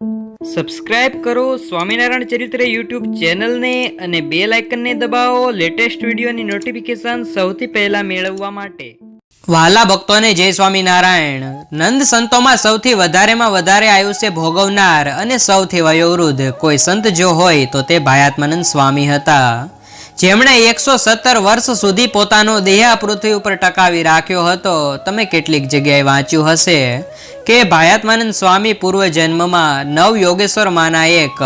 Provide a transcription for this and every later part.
Subscribe કરો સ્વામિનારાયણ ચરિત્ર YouTube ચેનલને અને બે લાઇકનને દબાવો લેટેસ્ટ વિડીયોની નોટિફિકેશન સૌથી પહેલા મેળવવા માટે. વાલા ભક્તોને જય સ્વામિનારાયણ. નંદ સંતોમાં સૌથી વધારેમાં વધારે આયુષ્ય ભોગવનાર અને સૌથી વયોવૃદ્ધ કોઈ સંત જો હોય તો તે ભાયાત્માનંદ સ્વામી હતા. જેમણે એકસો સત્તર વર્ષ સુધી પોતાનો દેહ પૃથ્વી ઉપર ટકાવી રાખ્યો હતો, તમે કેટલીક જગ્યાએ વાંચ્યું હશે કે ભાયાત્માનંદ સ્વામી પૂર્વ જન્મમાં નવ યોગેશ્વર માના એક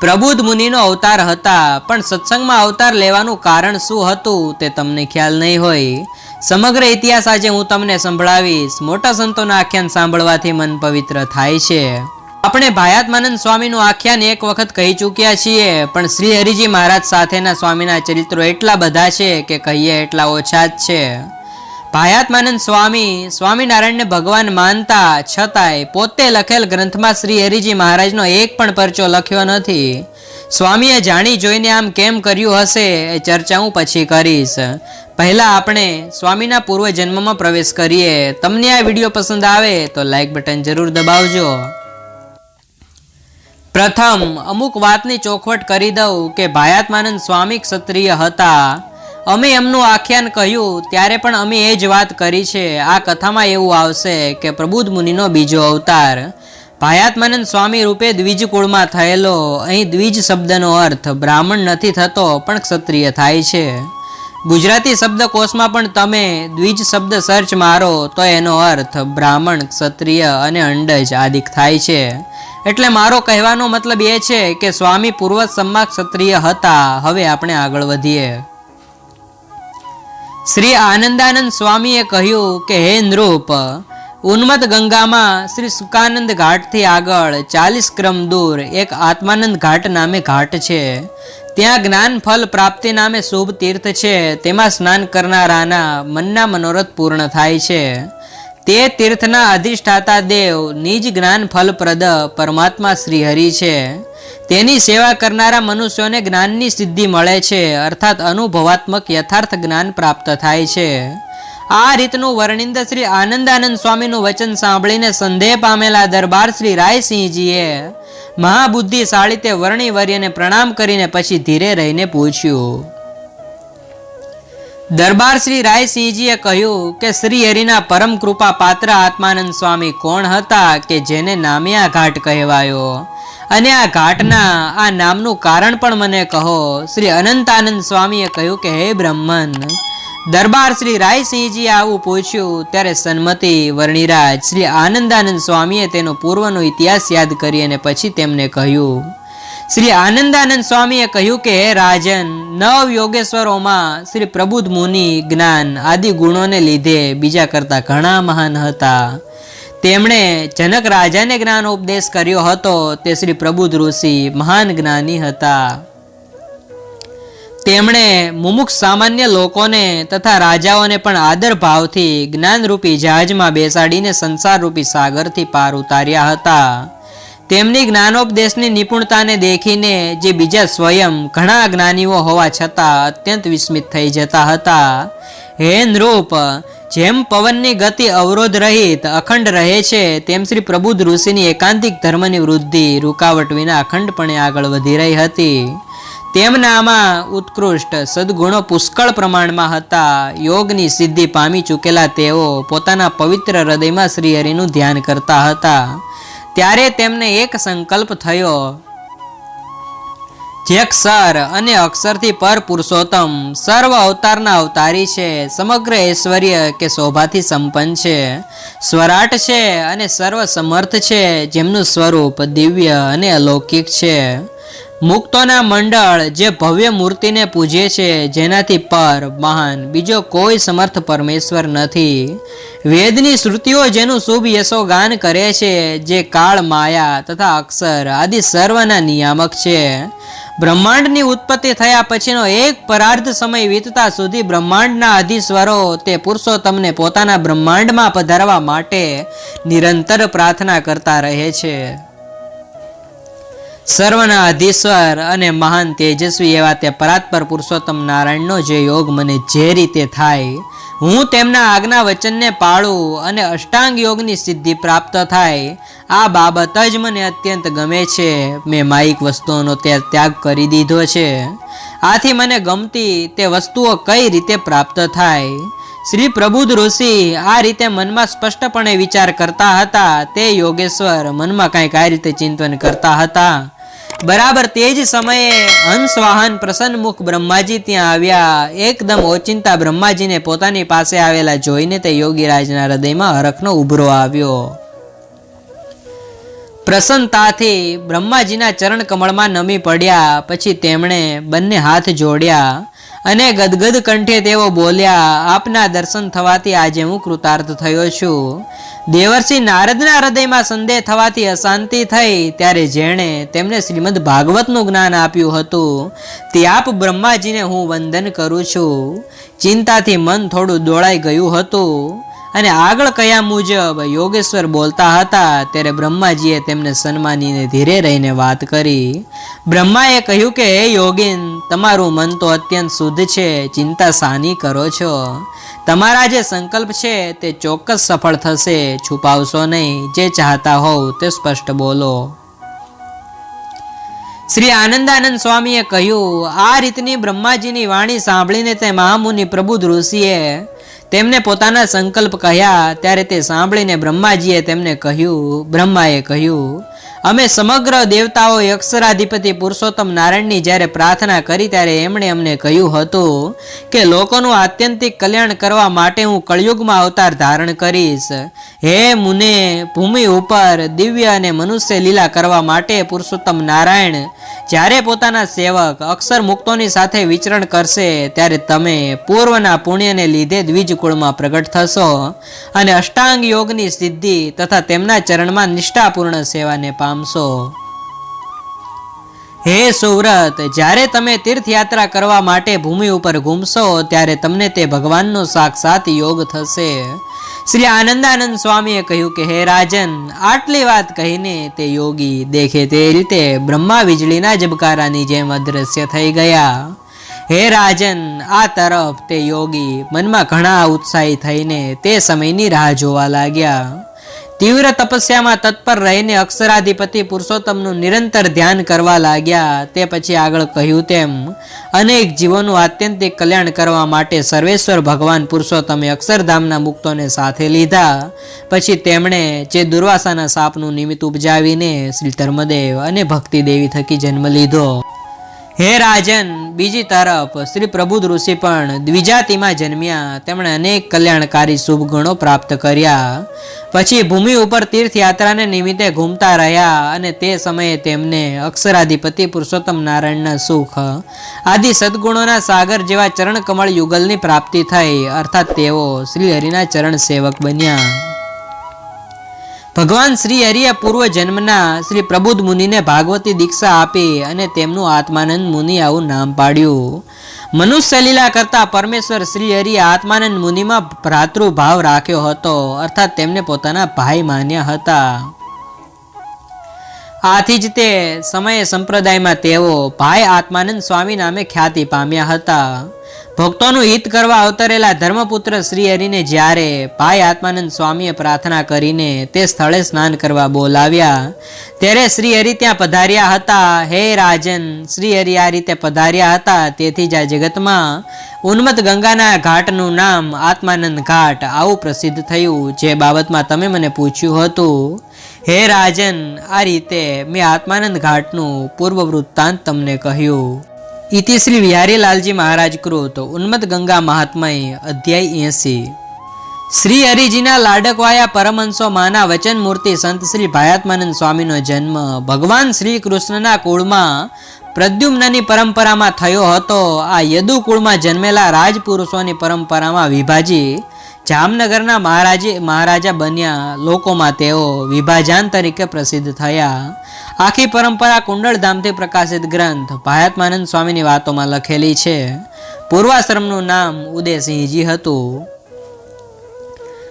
પ્રબુદ્ધ મુનિનો અવતાર હતા, પણ સત્સંગમાં અવતાર લેવાનું કારણ શું હતું તે તમને ખ્યાલ નહીં હોય. સમગ્ર ઇતિહાસ આજે હું તમને સંભળાવીશ. મોટા સંતોના આખ્યાન સાંભળવાથી મન પવિત્ર થાય છે. આપણે ભાયાત્માનંદ સ્વામીનું આખ્યાન એક વખત કહી ચૂક્યા છીએ, પણ શ્રી હરિજી મહારાજ સાથેના સ્વામીના ચરિત્રો એટલા બધા છે કે કહીએ એટલા ઓછા જ છે. ભાયાત્માનંદ સ્વામી, સ્વામિનારાયણને ભગવાન માનતા છતાંય પોતે લખેલ ગ્રંથમાં શ્રી હરિજી મહારાજનો એક પણ પરચો લખ્યો નથી. સ્વામીએ જાણી જોઈને આમ કેમ કર્યું હશે એ ચર્ચા હું પછી કરીશ. પહેલા આપણે સ્વામીના પૂર્વ જન્મમાં પ્રવેશ કરીએ. તમને આ વીડિયો પસંદ આવે તો લાઇક બટન જરૂર દબાવજો. પ્રથમ અમુક વાતની ચોખવટ કરી દઉં કે ભાયાત્માનંદ સ્વામી ક્ષત્રિય હતા. અમે એમનું આખ્યાન કહ્યું, ત્યારે પણ અમે એ જ વાત કરી છે. આ કથામાં એવું આવશે કે પ્રબુદ્ધ મુનિનો બીજો અવતાર. ભાયાત્માનંદ સ્વામી રૂપે દ્વિજ કુળમાં થયેલો. અહીં દ્વિજ શબ્દનો અર્થ બ્રાહ્મણ નથી થતો, પણ ક્ષત્રિય થાય છે. ગુજરાતી શબ્દકોશમાં પણ તમે દ્વિજ શબ્દ સર્ચ મારો તો એનો અર્થ બ્રાહ્મણ, ક્ષત્રિય અને અંડજ આદિક થાય છે. એટલે મારો કહેવાનો મતલબ એ છે કે સ્વામી પૂર્વ સમા ક્ષત્રિય હતા. હવે આપણે આગળ વધીએ. શ્રી આનંદાનંદ સ્વામીએ કહ્યું કે, હે નૃપ ઉન્મત ગંગામાં શ્રી સુકાનંદ ઘાટથી આગળ ચાલીસ ક્રમ દૂર એક આત્માનંદ ઘાટ નામે ઘાટ છે. ત્યાં જ્ઞાન ફલ પ્રાપ્તિ નામે શુભ તીર્થ છે. તેમાં સ્નાન કરનારાના મનના મનોરથ પૂર્ણ થાય છે. તે તીર્થના અધિષ્ઠાતા દેવ નિજ જ્ઞાન ફલપ્રદ પરમાત્મા શ્રી હરિ છે. તેની સેવા કરનારા મનુષ્યોને જ્ઞાનની સિદ્ધિ મળે છે, અર્થાત અનુભવાત્મક યથાર્થ જ્ઞાન પ્રાપ્ત થાય છે. આ રીતનું વર્ણિંદ શ્રી આનંદાનંદ સ્વામીનું વચન સાંભળીને સંદેહ પામેલા દરબાર શ્રી રાયસિંહજીએ મહાબુદ્ધિશાળી તે વર્ણિવર્યને પ્રણામ કરીને પછી ધીરે રહીને પૂછ્યું, દરબાર શ્રી રાયસિંહજીએ કહ્યું કે શ્રી હરિના પરમ કૃપા પાત્ર આત્માનંદ સ્વામી કોણ હતા કે જેને નામે આ ઘાટ કહેવાયો? અને આ ઘાટના આ નામનું કારણ પણ મને કહો. શ્રી અનંતાનંદ સ્વામીએ કહ્યું કે, હે બ્રહ્મન દરબાર શ્રી રાયસિંહજીએ આવું પૂછ્યું, ત્યારે સન્મતિ વર્ણિરાજ શ્રી આનંદાનંદ સ્વામીએ તેનો પૂર્વનો ઇતિહાસ યાદ કરી અને પછી તેમને કહ્યું. શ્રી આનંદાનંદ સ્વામીએ કહ્યું કે, હે રાજન નવ યોગેશ્વરોમાં શ્રી પ્રબુદ્ધ મુનિ જ્ઞાન આદિ ગુણોને લીધે બીજા કરતા ઘણા મહાન હતા. તેમણે જનક રાજાને જ્ઞાન ઉપદેશ કર્યો હતો, તે શ્રી પ્રબુદ્ધ ઋષિ મહાન જ્ઞાની હતા. તેમણે મુમુખ સામાન્ય લોકોને તથા રાજાઓને પણ આદર ભાવથી જ્ઞાનરૂપી જહાજમાં બેસાડીને સંસારરૂપી સાગરથી પાર ઉતાર્યા હતા. તેમની જ્ઞાનોપદેશની નિપુણતાને દેખીને જે બીજા સ્વયં ઘણા જ્ઞાનીઓ હોવા છતાં અત્યંત વિસ્મિત થઈ જતા હતા. હે નૃપ જેમ પવનની ગતિ અવરોધ રહિત અખંડ રહે છે, તેમ શ્રી પ્રબુદ્ધ ઋષિની એકાંતિક ધર્મની વૃદ્ધિ રૂકાવટ વિના અખંડપણે આગળ વધી રહી હતી. તેમનામાં ઉત્કૃષ્ટ સદગુણો પુષ્કળ પ્રમાણમાં હતા. યોગની સિદ્ધિ પામી ચૂકેલા તેઓ પોતાના પવિત્ર હૃદયમાં શ્રીહરિનું ધ્યાન કરતા હતા. ત્યારે તેમને એક સંકલ્પ થયો. જે અક્ષર અને અક્ષરથી પર પુરુષોત્તમ, સર્વ અવતારના અવતારી છે, સમગ્ર ઐશ્વર્ય કે શોભાથી સંપન્ન છે. સ્વરાટ છે અને સર્વ સમર્થ છે, જેમનું સ્વરૂપ દિવ્ય અને અલૌકિક છે. મુક્તોના મંડળ જે ભવ્ય મૂર્તિને પૂજે છે, જેનાથી પર મહાન. બીજો કોઈ સમર્થ પરમેશ્વર નથી. વેદની શ્રુતિઓ જેનું શુભ યશોગાન કરે છે, જે કાળ માયા તથા અક્ષર આદિ સર્વના નિયામક છે. બ્રહ્માંડની ઉત્પત્તિ થયા પછીનો એક પરાર્ધ સમય વીતતા સુધી બ્રહ્માંડના અધિસ્વરો તે પુરુષો તમને પોતાના બ્રહ્માંડમાં પધારવા માટે નિરંતર પ્રાર્થના કરતા રહે છે. સર્વના અધીશ્વર અને મહાન તેજસ્વી એવા તે પરાત્પર પુરુષોત્તમ નારાયણનો જે યોગ મને જે રીતે થાય, હું તેમના આજ્ઞા વચનને પાળું અને અષ્ટાંગ યોગની સિદ્ધિ પ્રાપ્ત થાય, આ બાબત જ મને અત્યંત ગમે છે. મેં માયિક વસ્તુઓનો તે ત્યાગ કરી દીધો છે. આથી મને ગમતી તે વસ્તુઓ કઈ રીતે પ્રાપ્ત થાય? શ્રી પ્રબુદ્ધ ઋષિ આ રીતે મનમાં સ્પષ્ટપણે વિચાર કરતા હતા, તે યોગેશ્વર મનમાં કાંઈક આ રીતે ચિંતન કરતા હતા. બરાબર, તે જ સમયે હંસવાહન પ્રસન્ન મુખ બ્રહ્માજી ત્યાં આવ્યા. એકદમ ઓચિંતા બ્રહ્માજીને પોતાની પાસે આવેલા જોઈને તે યોગીરાજના હૃદયમાં હરખનો ઉભરો આવ્યો. પ્રસન્નતાથી બ્રહ્માજીના ચરણ કમળમાં નમી પડ્યા, પછી તેમણે બંને હાથ જોડ્યા. અને ગદગદ કંઠે તેઓ બોલ્યા, આપના દર્શન થવાથી આજે હું કૃતાર્થ થયો છું. દેવર્ષિ નારદના હૃદયમાં સંદેહ થવાથી અશાંતિ થઈ. ત્યારે જેણે તેમને શ્રીમદ ભાગવતનું જ્ઞાન આપ્યું હતું, તે આપ બ્રહ્માજીને હું વંદન કરું છું. ચિંતાથી મન થોડું દોડાઈ ગયું હતું. અને આગળ કયા મુજબ યોગેશ્વર બોલતા હતા, ત્યારે બ્રહ્માજીએ તેમને સન્માનીને ધીરે રહીને વાત કરી. બ્રહ્માએ કહ્યું કે, હે યોગીન, તમારું મન તો અત્યંત શુદ્ધ છે, ચિંતા સાની કરો છો. તમારા જે સંકલ્પ છે તે ચોક્કસ સફળ થશે, છુપાવશો નહીં, જે ચાહતા હોવ તે સ્પષ્ટ બોલો. શ્રી આનંદાનંદ સ્વામીએ કહ્યું, આ રીતની બ્રહ્માજીની વાણી સાંભળીને તે મહામુનિ પ્રબુદ્ધ ઋષિએ તેમને પોતાના સંકલ્પ કહ્યા ત્યારે તે સાંભળીને બ્રહ્માજીએ તેમને કહ્યું બ્રહ્માએ કહ્યું અમે સમગ્ર દેવતાઓ અક્ષરાધિપતિ પુરુષોત્તમ નારાયણની જ્યારે પ્રાર્થના કરી ત્યારે એમણે અમને કહ્યું હતું કે, લોકોનું આત્યંતિક કલ્યાણ કરવા માટે હું કળયુગમાં અવતાર ધારણ કરીશ. હે મુને, ભૂમિ ઉપર દિવ્ય અને મનુષ્ય લીલા કરવા માટે પુરુષોત્તમ નારાયણ, જ્યારે પોતાના સેવક અક્ષર મુક્તોની સાથે વિચરણ કરશે, ત્યારે તમે પૂર્વના પુણ્યને લીધે દ્વિજ કુળમાં પ્રગટ થશો અને અષ્ટાંગ યોગની સિદ્ધિ તથા તેમના ચરણમાં નિષ્ઠાપૂર્ણ સેવાને પામશો હે સુવ્રત, જ્યારે તમે તીર્થયાત્રા કરવા માટે ભૂમિ ઉપર ઘૂમશો, ત્યારે તમને તે ભગવાનનો સાક્ષાત યોગ થશે. શ્રી આનંદાનંદ સ્વામીએ કહ્યું કે, હે રાજન, આટલી વાત કહીને તે યોગી દેખે તે રીતે બ્રહ્મા વીજળીના જબકારાની જેમ અદ્રશ્ય થઈ ગયા. હે રાજન, આ તરફ તે યોગી મનમાં ઘણા ઉત્સાહી થઈને તે સમયની રાહ જોવા લાગ્યા. તીવ્ર તપસ્યામાં તત્પર રહીને અક્ષરાધિપતિ પુરુષોત્તમનું નિરંતર ધ્યાન કરવા લાગ્યા. તે પછી આગળ કહ્યું તેમ, અનેક જીવોનું આત્યંતિક કલ્યાણ કરવા માટે સર્વેશ્વર ભગવાન પુરુષોત્તમે અક્ષરધામના મુક્તોને સાથે લીધા. પછી તેમણે જે દુર્વાસાના સાપનું નિમિત્ત ઉપજાવીને શ્રી ધર્મદેવ અને ભક્તિ દેવી થકી જન્મ લીધો. હે રાજન, બીજી તરફ શ્રી પ્રબુદ્ધ ઋષિ પણ દ્વિજાતિમાં જન્મ્યા. તેમણે અનેક કલ્યાણકારી શુભ ગુણો પ્રાપ્ત કર્યા. પછી ભૂમિ ઉપર તીર્થયાત્રાને નિમિત્તે ઘૂમતા રહ્યા અને તે સમયે તેમને અક્ષરાધિપતિ પુરુષોત્તમ નારાયણના સુખ, આદિ સદગુણોના સાગર જેવા ચરણ કમળ યુગલની પ્રાપ્તિ થઈ. અર્થાત તેઓ શ્રી હરિના ચરણ સેવક બન્યા. ભગવાન શ્રી હરિએ પૂર્વ જન્મના શ્રી પ્રબુદ્ધ મુનિને ભાગવતી દીક્ષા આપી અને તેમનું આત્માનંદ મુનિ આવું નામ પાડ્યું. મનુષ્ય લીલા કરતા પરમેશ્વર શ્રી હરિએ આત્માનંદ મુનિમાં ભ્રાતૃભાવ રાખ્યો હતો, અર્થાત તેમને પોતાના ભાઈ માન્યા હતા. આથી જ તે સમયે સંપ્રદાયમાં તેઓ ભાઈ આત્માનંદ સ્વામી નામે ખ્યાતિ પામ્યા હતા. ભક્તોનું હિત કરવા અવતરેલા ધર્મપુત્ર શ્રી હરિને જ્યારે ભાઈ આત્માનંદ સ્વામીએ પ્રાર્થના કરીને તે સ્થળે સ્નાન કરવા બોલાવ્યા, ત્યારે શ્રી હરિ ત્યાં પધાર્યા હતા. હે રાજન, શ્રી હરિ આ રીતે પધાર્યા હતા. તેથી જ આ જગતમાં ઉન્મત ગંગાના ઘાટનું નામ આત્માનંદ ઘાટ આવું પ્રસિદ્ધ થયું. જે બાબતમાં તમે મને પૂછ્યું હતું, હે રાજન, આ રીતે મેં આત્માનંદ ઘાટનું પૂર્વ વૃત્તાંત તમને કહ્યું. ઇતિ શ્રી વિહારીલાલજી મહારાજ કૃત ઉન્મત ગંગા મહાત્માએ અધ્યાય એસી. શ્રી હરિજીના લાડકવાયા પરમહંસો માના વચન મૂર્તિ સંત શ્રી ભાયાત્માનંદ સ્વામીનો જન્મ ભગવાન શ્રી કૃષ્ણના કુળમાં પ્રદ્યુમ્નની પરંપરામાં થયો હતો. આ યદુ કુળમાં જન્મેલા રાજપુરુષોની પરંપરામાં વિભાજી જામનગરના મહારાજે, મહારાજા બન્યા લોકોમાં તેઓ વિભાજાન તરીકે પ્રસિદ્ધ થયા. આખી પરંપરા કુંડળધામથી પ્રકાશિત ગ્રંથ ભાયાત્માનંદ સ્વામીની વાતોમાં લખેલી છે. પૂર્વાશ્રમનું નામ ઉદયસિંહજી હતું.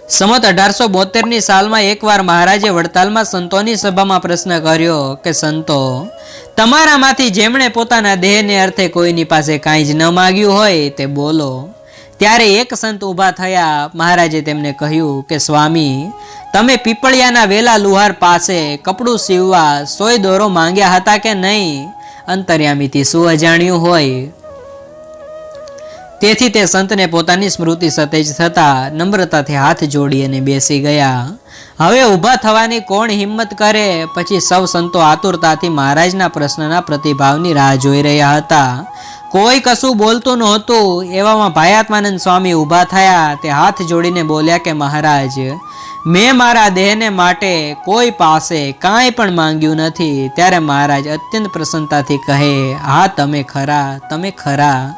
સમત અઢારસો બોતેરની સાલમાં એકવાર મહારાજે વડતાલમાં સંતોની સભામાં પ્રશ્ન કર્યો કે, સંતો, તમારામાંથી જેમણે પોતાના દેહને અર્થે કોઈની પાસે કાંઈ જ ન માગ્યું હોય તે બોલો. ત્યારે એક સંત ઊભા થયા. મહારાજે તેમને કહ્યું કે, સ્વામી તમે પીપળિયાના વેલા લુહાર પાસે કપડું સીવવા સોય દોરો માંગ્યા હતા કે નહીં? અંતર્યામીથી શું અજાણ્યું હોય? તેથી તે સંતને પોતાની સ્મૃતિ સતેજ થતા નમ્રતાથી હાથ જોડી અને બેસી ગયા. હવે ઊભા થવાની કોણ હિંમત કરે? પછી સૌ સંતો આતુરતાથી મહારાજના પ્રશ્નના પ્રતિભાવની રાહ જોઈ રહ્યા હતા. કોઈ કશું બોલતું નહોતું. એવામાં ભાયાત્માનંદ સ્વામી ઊભા થયા. તે હાથ જોડીને બોલ્યા કે મહારાજ મેં મારા દેહને માટે કોઈ પાસે કાંઈ પણ માંગ્યું નથી, ત્યારે મહારાજ અત્યંત પ્રસન્નતાથી કહે, હા, તમે ખરા તમે ખરા.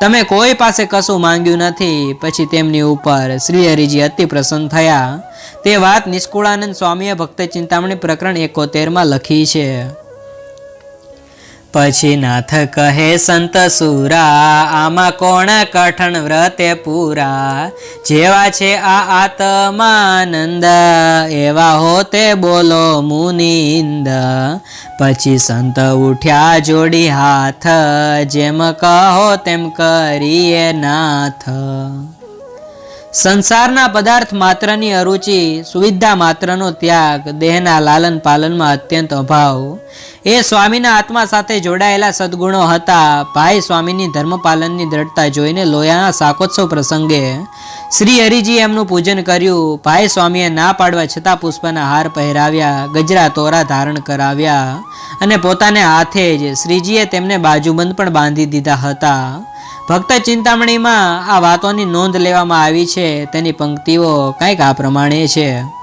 તમે કોઈ પાસે કશું માંગ્યું નથી. પછી તેમની ઉપર શ્રી હરિજી અતિ પ્રસન્ન થયા. તે વાત નિષ્કુળાનંદ સ્વામીએ ભક્ત ચિંતામણી પ્રકરણ એકોતેરમાં લખી છે. પછી નાથ કહે સંત સુરા, આમાં કોણ કઠણ વ્રતે પૂરા? જેવા છે આ આત્માનંદ, એવા હોતે બોલો મુનિંદ. પછી સંત ઉઠ્યા જોડી હાથ, જેમ કહો તેમ કરીએ નાથ. સંસારના પદાર્થ માત્રની અરુચિ સુવિધા માત્રનો ત્યાગ, દેહના લાલન પાલનમાં અત્યંત અભાવ. એ સ્વામીના આત્મા સાથે જોડાયેલા સદગુણો હતા. ભાઈ સ્વામીની ધર્મપાલનની દ્રઢતા જોઈને લોયાના શાકોત્સવ પ્રસંગે શ્રી હરિજી એમનું પૂજન કર્યું. ભાઈ સ્વામીએ ના પાડવા છતાં પુષ્પના હાર પહેરાવ્યા, ગજરા તોરા ધારણ કરાવ્યા અને પોતાને હાથે જ શ્રીજીએ તેમને બાજુબંધ પણ બાંધી દીધા હતા. ભક્ત ચિંતામણીમાં આ વાતોની નોંધ લેવામાં આવી છે. તેની પંક્તિઓ કંઈક આ પ્રમાણે છે.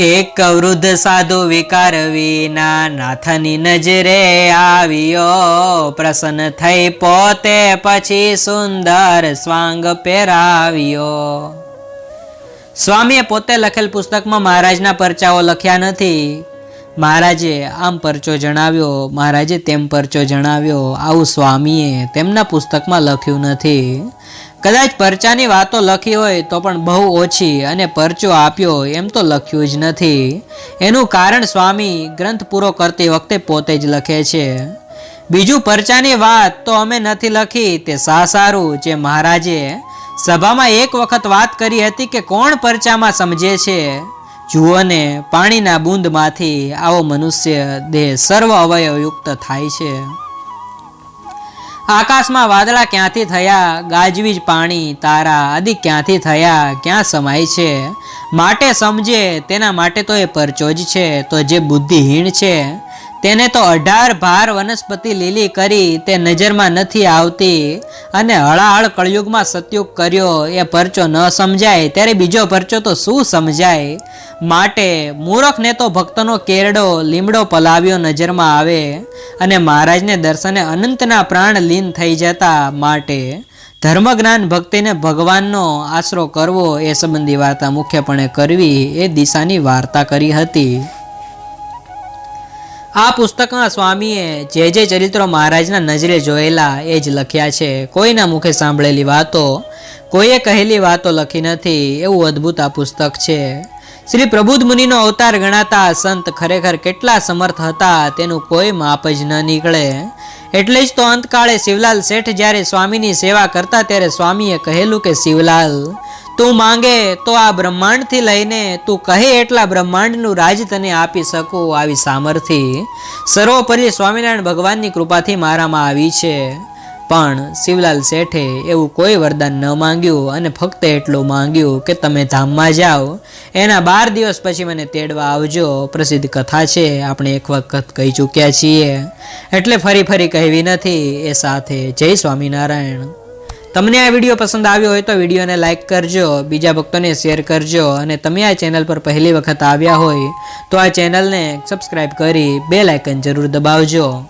એક વૃદ્ધ સાધુ વિકાર વિના નાથની નજરે આવ્યો. પ્રસન્ન થઈ પોતે પછી સુંદર સ્વાંગ પહેરાવ્યો. સ્વામીએ પોતે લખેલ પુસ્તકમાં મહારાજના પરચાઓ લખ્યા નથી. મહારાજે આમ પરચો જણાવ્યો, મહારાજે તેમ પરચો જણાવ્યો. આવું સ્વામીએ તેમના પુસ્તકમાં લખ્યું નથી. કદાચ પરચાની વાતો લખી હોય તો પણ બહુ ઓછી અને પરચો આપ્યો એમ તો લખ્યું જ નથી. એનું કારણ સ્વામી ગ્રંથ પૂરો કરતી વખતે પોતે જ લખે છે. બીજું પરચાની વાત તો અમે નથી લખી, તે સા સારું જે મહારાજે સભામાં એક વખત વાત કરી હતી કે કોણ પરચામાં સમજે છે? જુઓ ને, પાણીના બૂંદમાંથી આવો મનુષ્ય દેહ સર્વ અવયવયુક્ત થાય છે. આકાશમાં વાદળા ક્યાંથી થયા? ગાજવીજ પાણી, તારા આદિ ક્યાંથી થયા? ક્યાં સમાય છે? માટે સમજે, તેના માટે તો એ પરચો જ છે, તો જે બુદ્ધિહીન છે. તેને તો અઢાર ભાર વનસ્પતિ લીલી કરી તે નજરમાં નથી આવતી અને હળાહળ કળયુગમાં સતયુગ કર્યો, એ પરચો ન સમજાય. ત્યારે બીજો પરચો તો શું સમજાય? માટે મૂરખને તો ભક્તનો કેરડો, લીમડો પલાવ્યો નજરમાં આવે અને મહારાજને દર્શને અનંતના પ્રાણ લીન થઈ જતા માટે ધર્મજ્ઞાન ભક્તિને ભગવાનનો આશરો કરવો એ સંબંધી વાર્તા મુખ્યપણે કરવી એ દિશાની વાર્તા કરી હતી. આ પુસ્તકમાં સ્વામીએ જે જે ચરિત્રો મહારાજના નજરે જોયેલા એ જ લખ્યા છે. કોઈના મુખે સાંભળેલી વાતો, કોઈએ કહેલી વાતો લખી નથી, એવું અદ્ભુત આ પુસ્તક છે. શ્રી પ્રબુદ્ધ મુનિનો અવતાર ગણાતા સંત ખરેખર કેટલા સમર્થ હતા, તેનું કોઈ માપ જ ન નીકળે. એટલે જ તો અંતકાળે શિવલાલ શેઠ જ્યારે સ્વામીની સેવા કરતા, ત્યારે સ્વામીએ કહેલું કે, શિવલાલ તું માંગે તો આ બ્રહ્માંડથી લઈને તું કહે એટલા બ્રહ્માંડનું રાજ તને આપી શકું આવી સામર્થ્ય. સર્વોપરી સ્વામિનારાયણ ભગવાનની કૃપાથી મારામાં આવી છે. પણ શિવલાલ શેઠે એવું કોઈ વરદાન ન માંગ્યું અને ફક્ત એટલું માંગ્યું કે તમે ધામમાં જાઓ. એના બાર દિવસ પછી મને તેડવા આવજો. પ્રસિદ્ધ કથા છે, આપણે એક વખત કહી ચૂક્યા છીએ. એટલે ફરી ફરી કહેવી નથી. એ સાથે જય સ્વામિનારાયણ. તમને આ વીડિયો પસંદ આવ્યો હોય તો વિડીયોને લાઇક કરજો, બીજા ભક્તોને શેર કરજો અને તમે આ ચેનલ પર પહેલી વખત આવ્યા હોય તો આ ચેનલને સબસ્ક્રાઈબ કરી બે લાઇકન જરૂર દબાવજો.